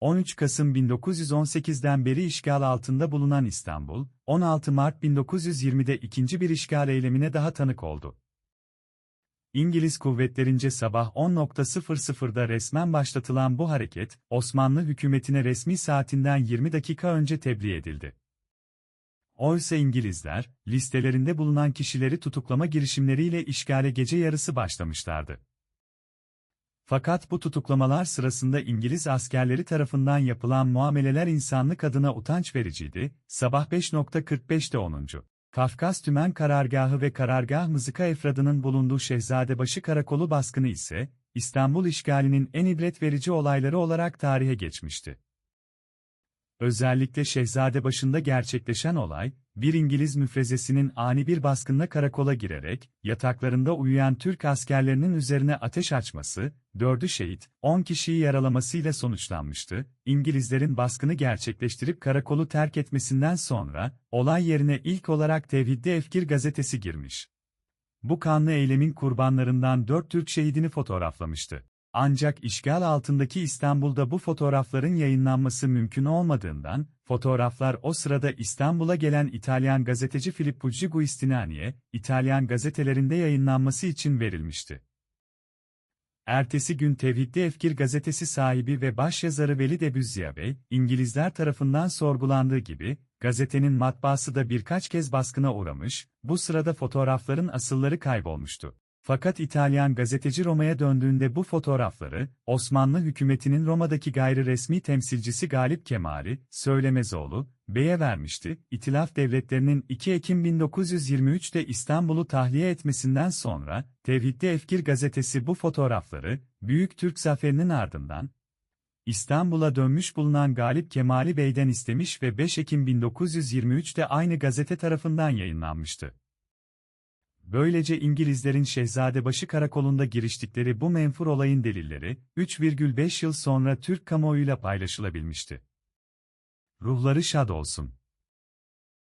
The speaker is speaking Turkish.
13 Kasım 1918'den beri işgal altında bulunan İstanbul, 16 Mart 1920'de ikinci bir işgal eylemine daha tanık oldu. İngiliz kuvvetlerince sabah 10.00'da resmen başlatılan bu hareket, Osmanlı hükümetine resmi saatinden 20 dakika önce tebliğ edildi. Oysa İngilizler, listelerinde bulunan kişileri tutuklama girişimleriyle işgale gece yarısı başlamışlardı. Fakat bu tutuklamalar sırasında İngiliz askerleri tarafından yapılan muameleler insanlık adına utanç vericiydi. Sabah 5.45'te 10. Kafkas Tümen Karargahı ve Karargah Mızıka Efradı'nın bulunduğu Şehzadebaşı Karakolu baskını ise, İstanbul işgalinin en ibret verici olayları olarak tarihe geçmişti. Özellikle Şehzadebaşı'nda gerçekleşen olay, bir İngiliz müfrezesinin ani bir baskınla karakola girerek, yataklarında uyuyan Türk askerlerinin üzerine ateş açması, dördü şehit, on kişiyi yaralamasıyla sonuçlanmıştı. İngilizlerin baskını gerçekleştirip karakolu terk etmesinden sonra, olay yerine ilk olarak Tevhidde Efkir gazetesi girmiş. Bu kanlı eylemin kurbanlarından dört Türk şehidini fotoğraflamıştı. Ancak işgal altındaki İstanbul'da bu fotoğrafların yayınlanması mümkün olmadığından, fotoğraflar o sırada İstanbul'a gelen İtalyan gazeteci Filippo Giustiniani'ye, İtalyan gazetelerinde yayınlanması için verilmişti. Ertesi gün Tevhidli Efkir gazetesi sahibi ve başyazarı Veli Debüzziya Bey, İngilizler tarafından sorgulandığı gibi, gazetenin matbaası da birkaç kez baskına uğramış, bu sırada fotoğrafların asılları kaybolmuştu. Fakat İtalyan gazeteci Roma'ya döndüğünde bu fotoğrafları, Osmanlı hükümetinin Roma'daki gayri resmi temsilcisi Galip Kemali, Söylemezoğlu, Bey'e vermişti. İtilaf devletlerinin 2 Ekim 1923'te İstanbul'u tahliye etmesinden sonra, Tevhidli Efkir gazetesi bu fotoğrafları, Büyük Türk zaferinin ardından, İstanbul'a dönmüş bulunan Galip Kemali Bey'den istemiş ve 5 Ekim 1923'te aynı gazete tarafından yayınlanmıştı. Böylece İngilizlerin Şehzadebaşı karakolunda giriştikleri bu menfur olayın delilleri, 3,5 yıl sonra Türk kamuoyuyla paylaşılabilmişti. Ruhları şad olsun.